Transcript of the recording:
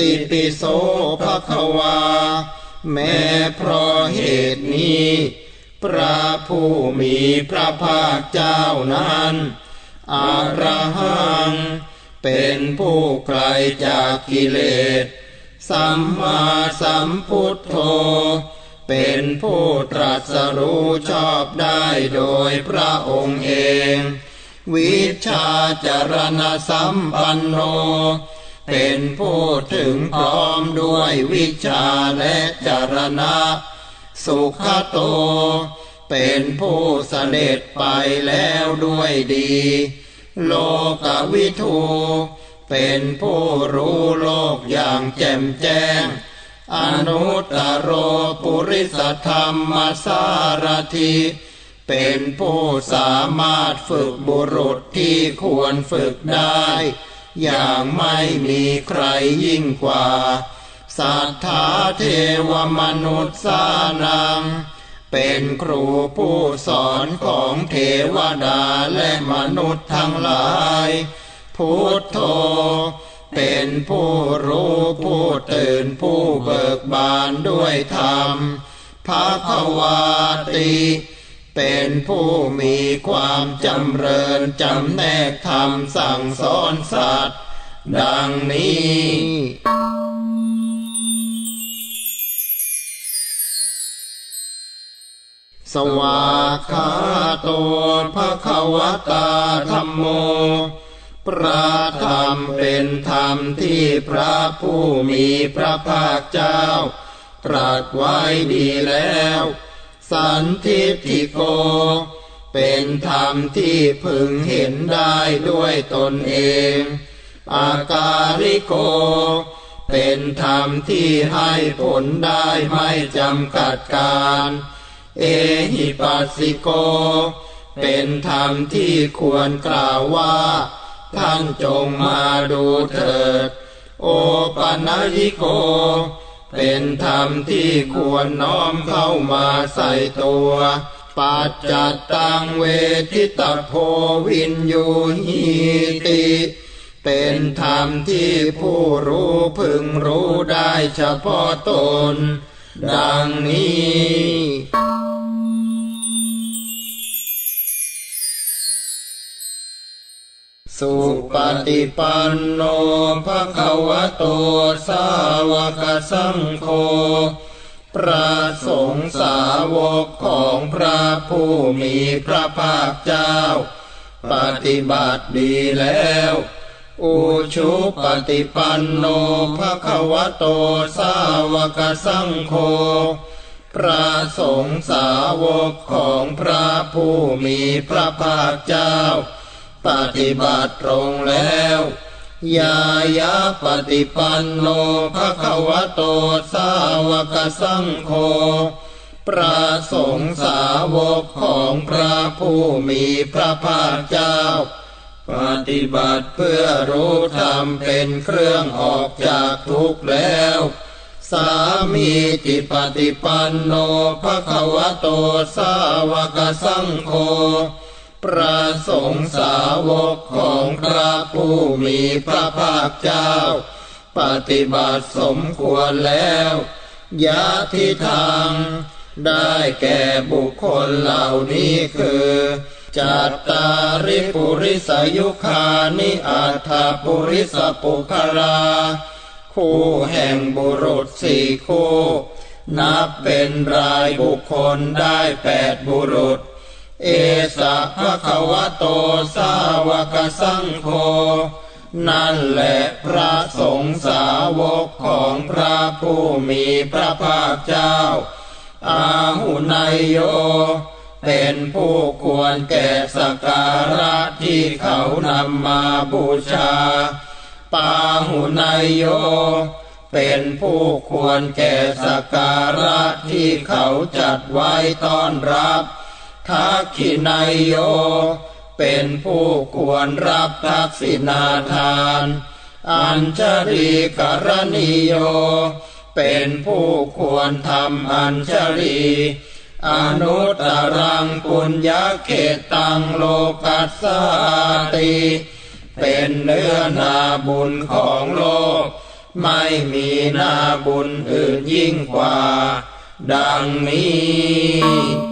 ติปิโสภะคะวา แม้เพราะเหตุนี้ พระผู้มีพระภาคเจ้านั้นอรหัง เป็นผู้ไกลจากกิเลส สัมมาสัมพุทโธ เป็นผู้ตรัสรู้ชอบได้โดยพระองค์เอง วิชาจารณสัมปันโน เป็นผู้ถึงพร้อมด้วยวิชาและจารณะ สุขโต เป็นผู้เสด็จไปแล้วด้วยดี โลกวิทูเป็นผู้รู้โลกอย่างแจ่มแจ้ง อนุตตรโรปุริสธรรมสารถิเป็นผู้สามารถฝึกบุรุษที่ควรฝึกได้ อย่างไม่มีใครยิ่งกว่าสัทธาเทวมนุษย์สานัง เป็นครูผู้สอนของเทวดาและมนุษย์ทั้งหลาย พุทโธเป็นผู้รู้ผู้ตื่นผู้เบิกบานด้วยธรรมภาควาติ เป็นผู้มีความจำเริญจำแนกธรรมสั่งสอนสัตว์ ดังนี้สวากขาโตภะคะวตาธรรมโม พระธรรมเป็นธรรมที่พระผู้มีพระภาคเจ้า ตรัสไว้ดีแล้ว สันทิฏฐิโก เป็นธรรมที่พึงเห็นได้ด้วยตนเอง อาการิโก เป็นธรรมที่ให้ผลได้ไม่จำกัดการ เอหิปัสสิโก เป็นธรรมที่ควรกล่าวว่า ท่านจงมาดูเถิด โอปัญญิโก เป็นธรรมที่ควรน้อมเข้ามาใส่ตัว ปัจจัตตังเวทิตโพวินยูหีติ เป็นธรรมที่ผู้รู้พึงรู้ได้เฉพาะตน ดังนี้ สุปฏิปันโนภะคะวะโตสาวกสังโฆพระสงฆ์สาวกของพระผู้มีพระภาคเจ้า ปฏิบัติดีแล้ว อุชุปฏิปันโนภะคะวะโตสาวกสังโฆพระสงฆ์สาวกของพระผู้มีพระภาคเจ้า ปฏิบัติตรงแล้วยายาปฏิปันโนภะคะวะโตสาวกสังโฆพระสงฆ์สาวกของพระผู้มีพระภาคเจ้า ปฏิบัติเพื่อรู้ธรรมเป็นเครื่องออกจากทุกข์แล้ว สามีจิปฏิปันโนภะคะวะโตสาวกสังโฆ พระสงฆ์สาวกของพระผู้มีพระภาคเจ้า ปฏิบัติสมควรแล้วยะทิทางได้แก่บุคคลเหล่านี้คือจัตตาริปุริสยุคานิอัฏฐปุริสปุคราคู่แห่งบุรุษสี่คู่ นับเป็นรายบุคคลได้แปดบุรุษ เอสะภะคะวะโตสาวกสังโฆนั่นแหละพระสงฆ์สาวกของพระผู้มีพระภาคเจ้า อาหุนายโย เป็นผู้ควรแก่สการะที่เขานำมาบูชา ปาหุนายโย เป็นผู้ควรแก่สกการะที่เขาจัดไว้ต้อนรับ ทักขินายโย เป็นผู้ควรรับทักษิณาทาน อัญชรีกรณีโย เป็นผู้ควรทำอัญชรีอนุตตรังปุญญาเขตังโลกัสสาติ เป็นเนื้อนาบุญของโลก ไม่มีนาบุญอื่นยิ่งกว่า ดังนี้